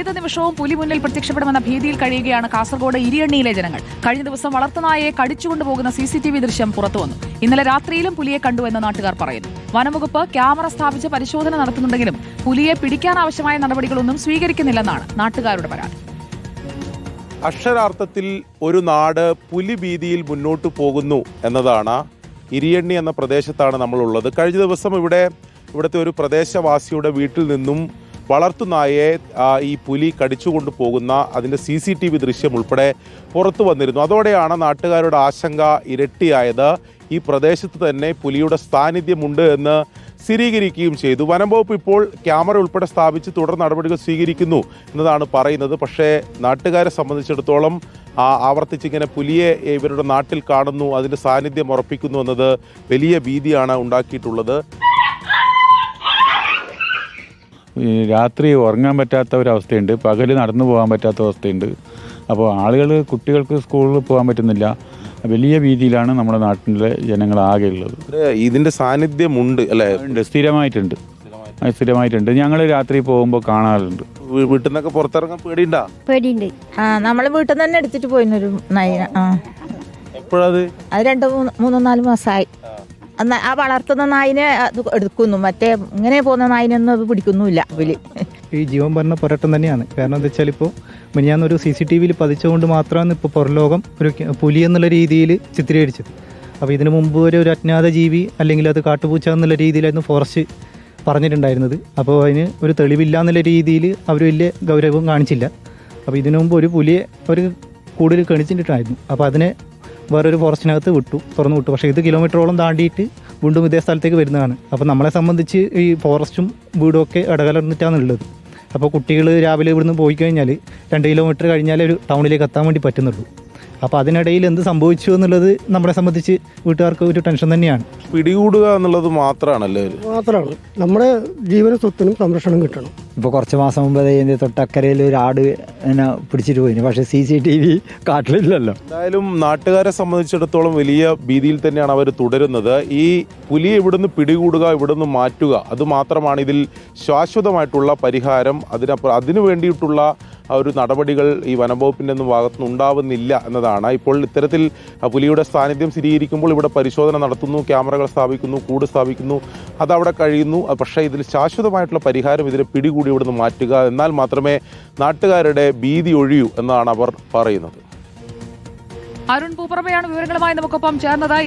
ഏത് നിമിഷവും പുലി മുന്നിൽ പ്രത്യക്ഷപ്പെടുമെന്ന ഭീതിയിൽ കഴിയുകയാണ് കാസർഗോഡ് ഇരിയണ്ണിയിലെ ജനങ്ങൾ. കഴിഞ്ഞ ദിവസം വളർത്തുനായയെ കടിച്ചുകൊണ്ടുപോകുന്ന സി സി ടി വി ദൃശ്യം പുറത്തുവന്നു ഇന്നലെ രാത്രിയിലും പുലിയെ കണ്ടുവെന്ന് നാട്ടുകാർ പറയുന്നു. വനംവകുപ്പ് ക്യാമറ സ്ഥാപിച്ച് പരിശോധന നടത്തുന്നുണ്ടെങ്കിലും പുലിയെ പിടിക്കാനാവശ്യമായ നടപടികളൊന്നും സ്വീകരിക്കുന്നില്ലെന്നാണ് നാട്ടുകാരുടെ പരാതി. അക്ഷരാർത്ഥത്തിൽ ഒരു നാട് പുലി ഭീതിയിൽ മുന്നോട്ട് പോകുന്നു എന്നതാണ് ഇരിയണ്ണി എന്ന പ്രദേശത്താണ് നമ്മളുള്ളത്. കഴിഞ്ഞ ദിവസം ഇവിടെ ഇവിടുത്തെ ഒരു പ്രദേശവാസിയുടെ വീട്ടിൽ നിന്നും വളർത്തുനായയെ ഈ പുലി കടിച്ചുകൊണ്ട് പോകുന്ന അതിന്റെ സി സി ടി വി ദൃശ്യം ഉൾപ്പെടെ പുറത്തു വന്നിരുന്നു. അതോടെയാണ് നാട്ടുകാരുടെ ആശങ്ക ഇരട്ടിയായത്. ഈ പ്രദേശത്ത് തന്നെ പുലിയുടെ സാന്നിധ്യമുണ്ട് എന്ന് സ്ഥിരീകരിക്കുകയും ചെയ്തു. വനം വകുപ്പ് ഇപ്പോൾ ക്യാമറ ഉൾപ്പെടെ സ്ഥാപിച്ച് തുടർ നടപടികൾ സ്വീകരിക്കുന്നു എന്നതാണ് പറയുന്നത്. പക്ഷേ നാട്ടുകാരെ സംബന്ധിച്ചിടത്തോളം ആവർത്തിച്ചിങ്ങനെ പുലിയെ ഇവരുടെ നാട്ടിൽ കാണുന്നു അതിന്റെ സാന്നിധ്യം ഉറപ്പിക്കുന്നു എന്നത് വലിയ ഭീതിയാണ് ഉണ്ടാക്കിയിട്ടുള്ളത്. രാത്രി ഉറങ്ങാൻ പറ്റാത്ത ഒരവസ്ഥയുണ്ട്. പകൽ നടന്നു പോകാൻ പറ്റാത്ത അവസ്ഥയുണ്ട്. അപ്പോൾ ആളുകൾ കുട്ടികൾക്ക് സ്കൂളിൽ പോകാൻ പറ്റുന്നില്ല. വലിയ രീതിയിലാണ് നമ്മുടെ നാട്ടിലെ ജനങ്ങൾ ആകെ ഉള്ളത്. ഇത് ഇതിന്റെ സാന്നിധ്യമുണ്ട് അല്ലേ? ഉണ്ട്. സ്ഥിരമായിട്ടുണ്ട്. സ്ഥിരമായിട്ടുണ്ട്. ഞങ്ങൾ രാത്രി പോകുമ്പോൾ കാണാറുണ്ട്. വീട്ടിൽ നിന്നൊക്കെ പുറത്തിറങ്ങാൻ പേടിയുണ്ടാ? പേടിയുണ്ട്. ആ നമ്മൾ വീട്ടിൽ നിന്ന് തന്നെ എടുത്തിട്ട് പോയിരുന്നു ഒരു നയന. ആ. എപ്പോഴത്? അത് രണ്ട് മൂന്ന് മൂന്നോ നാല് മാസമായി ആ വളർത്തുന്ന നായിനെ അത് എടുക്കുന്നു. മറ്റേ ഇങ്ങനെ പോകുന്ന നായിനൊന്നും അത് പിടിക്കുന്നുമില്ല പുലി ഈ ജീവൻ പറഞ്ഞ പോരാട്ടം തന്നെയാണ്. കാരണം എന്താ വെച്ചാൽ ഇപ്പോൾ മിനിഞ്ഞാന്നൊരു സി സി ടി വിയിൽ പതിച്ചുകൊണ്ട് മാത്രമാണ് ഇപ്പോൾ പുറലോകം ഒരു പുലി എന്നുള്ള രീതിയിൽ ചിത്രീകരിച്ചത്. അപ്പോൾ ഇതിനു മുമ്പ് വരെ ഒരു അജ്ഞാത ജീവി അല്ലെങ്കിൽ അത് കാട്ടുപൂച്ച എന്നുള്ള രീതിയിലായിരുന്നു ഫോറസ്റ്റ് പറഞ്ഞിട്ടുണ്ടായിരുന്നത്. അപ്പോൾ അതിന് ഒരു തെളിവില്ല എന്നുള്ള രീതിയിൽ അവർ വലിയ ഗൗരവം കാണിച്ചില്ല. അപ്പോൾ ഇതിനു മുമ്പ് ഒരു പുലിയെ അവർ കൂടുതൽ കണിച്ചിട്ടുണ്ടായിരുന്നു അപ്പോൾ അതിനെ വേറൊരു ഫോറസ്റ്റിനകത്ത് വിട്ടു തുറന്നു വിട്ടു. പക്ഷേ ഇത് കിലോമീറ്ററോളം താണ്ടിയിട്ട് വീണ്ടും ഇതേ സ്ഥലത്തേക്ക് വരുന്നതാണ്. അപ്പോൾ നമ്മളെ സംബന്ധിച്ച് ഈ ഫോറസ്റ്റും വീടും ഒക്കെ ഇടകലർന്നിട്ടാണുള്ളത്. അപ്പോൾ കുട്ടികൾ രാവിലെ ഇവിടുന്ന് പോയി കഴിഞ്ഞാൽ രണ്ട് കിലോമീറ്റർ കഴിഞ്ഞാലേ ഒരു ടൗണിലേക്ക് എത്താൻ വേണ്ടി പറ്റുന്നുള്ളൂ. അപ്പോൾ അതിനിടയിൽ എന്ത് സംഭവിച്ചു എന്നുള്ളത് നമ്മളെ സംബന്ധിച്ച് വീട്ടുകാർക്ക് ഒരു ടെൻഷൻ തന്നെയാണ്. പിടികൂടുക എന്നുള്ളത് മാത്രമാണല്ലേ മാത്രമാണ് നമ്മുടെ ജീവന സ്വത്തിനും സംരക്ഷണം കിട്ടണം. ഇപ്പോൾ കുറച്ച് മാസം മുമ്പ് ഇതിന്റെ തൊട്ടക്കരയിൽ ഒരു ആട് എന്നെ പിടിച്ചിട്ട് പോയിന്. പക്ഷേ സി സി ടി വി കാട്ടിലില്ലല്ലോ. എന്തായാലും നാട്ടുകാരെ സംബന്ധിച്ചിടത്തോളം വലിയ ഭീതിയിൽ തന്നെയാണ് അവർ തുടരുന്നത്. ഈ പുലിയെ ഇവിടുന്ന് പിടികൂടുക ഇവിടുന്ന് മാറ്റുക അത് മാത്രമാണ് ഇതിൽ ശാശ്വതമായിട്ടുള്ള പരിഹാരം. അതിനപ്പുറം അതിനു വേണ്ടിയിട്ടുള്ള ഒരു നടപടികൾ ഈ വനംവകുപ്പിന്റെ ഒന്നും ഭാഗത്തുനിന്ന് ഉണ്ടാവുന്നില്ല എന്നതാണ്. ഇപ്പോൾ ഇത്തരത്തിൽ പുലിയുടെ സാന്നിധ്യം സ്ഥിരീകരിക്കുമ്പോൾ ഇവിടെ പരിശോധന നടത്തുന്നു ക്യാമറകൾ സ്ഥാപിക്കുന്നു കൂട് സ്ഥാപിക്കുന്നു. അതവിടെ കഴിയുന്നു. പക്ഷേ ഇതിൽ ശാശ്വതമായിട്ടുള്ള പരിഹാരം ഇതിനെ പിടികൂടി ഇവിടുന്ന് മാറ്റുക എന്നാൽ മാത്രമേ നാട്ടുകാരുടെ ഭീതി ഒഴിയൂ എന്നാണ് അവർ പറയുന്നത്. അരുൺ പൂപ്പറമ്പയാണ് വിവരങ്ങളുമായി നമുക്കൊപ്പം ചേർന്നത്